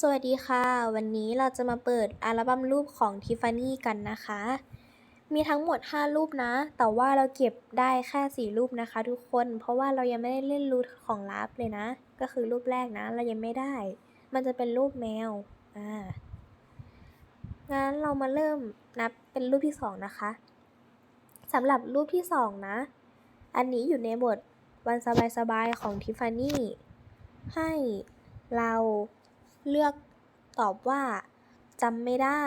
สวัสดีค่ะ วันนี้เราจะมาเปิดอัลบั้มรูปของทิฟฟานี่กันนะคะ มีทั้งหมด 5 รูปนะ แต่ว่าเราเก็บได้แค่ 4 รูปนะคะทุกคน เพราะว่าเรายังไม่ได้เล่นรูทของลับเลยนะ ก็คือรูปแรกนะ เรายังไม่ได้ มันจะเป็นรูปแมว อ่า งั้นเรามาเริ่มนับเป็นรูปที่ 2 นะคะสำหรับรูปที่ 2 นะ อันนี้อยู่ในบทวันสบายๆของทิฟฟานี่ ให้เรา เลือกตอบว่าจำไม่ได้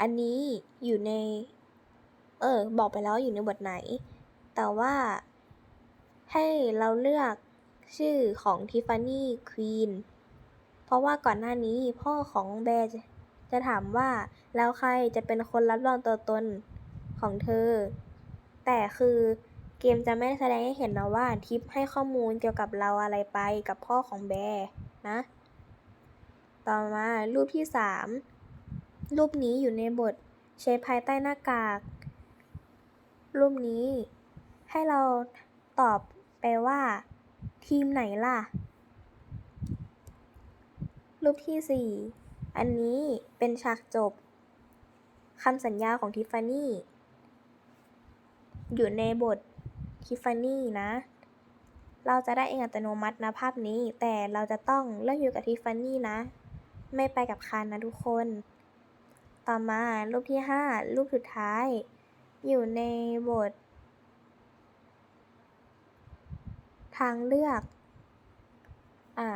อันนี้อยู่ใน เออ บอกไปแล้วอยู่ในบทไหน แต่ว่า ให้เราเลือกชื่อของทิฟฟานี่ควีนเพราะว่าก่อนหน้านี้พ่อของแบร์จะจะถามว่าแล้วใครจะเป็นคนรับรองตัวตนของเธอ แต่คือเกมจะไม่ได้แสดงให้เห็นนะว่าทิปให้ข้อมูลเกี่ยวกับเราอะไรไปกับพ่อของแบร์นะ ต่อมารูปที่ 3 รูปนี้อยู่ในบทเชฟภายใต้หน้ากาก รูปนี้ ให้เราตอบไปว่า ทีมไหนล่ะ รูปที่ 4 อันนี้เป็นฉากจบคำสัญญาของทิฟฟานี่อยู่ในบททิฟฟานี่นะ เราจะได้เองอัตโนมัตินะภาพนี้ แต่เราจะต้องเลือกอยู่กับทิฟฟานี่นะ ไม่ไปกับคานนะทุกคน ต่อมารูปที่ 5 รูปสุดท้าย อยู่ในบท ทางเลือก อ่า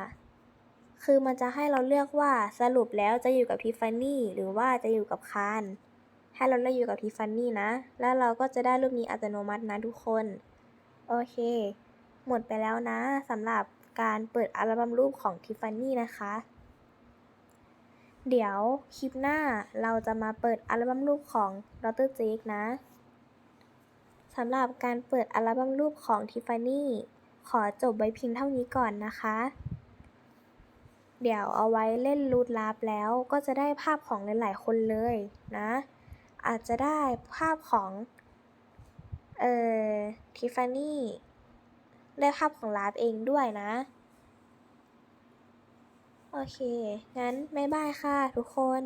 คือมันจะให้เราเลือกว่าสรุปแล้วจะอยู่กับทิฟฟานี่หรือว่าจะอยู่กับคานให้เราเลือกอยู่กับทิฟฟานี่นะ แล้วเราก็จะได้รูปนี้อัตโนมัตินะทุกคน โอเค หมดไปแล้วนะสำหรับการเปิดอัลบั้มรูปของทิฟฟานี่นะคะ เดี๋ยวคลิปหน้าเราจะมาเปิดอัลบั้มรูปของดรเจคนะสำหรับการเปิดอัลบั้มรูปของทิฟฟานี่ขอจบไว้เพียงเท่านี้ก่อนนะคะ เดี๋ยวเอาไว้เล่นรูทลับแล้วก็จะได้ภาพของหลาย ๆ คนเลยนะ อาจจะได้ภาพของเอ่อทิฟฟานี่ได้ภาพของลาฟเองด้วยนะ โอเค งั้น บ๊ายบายค่ะทุกคน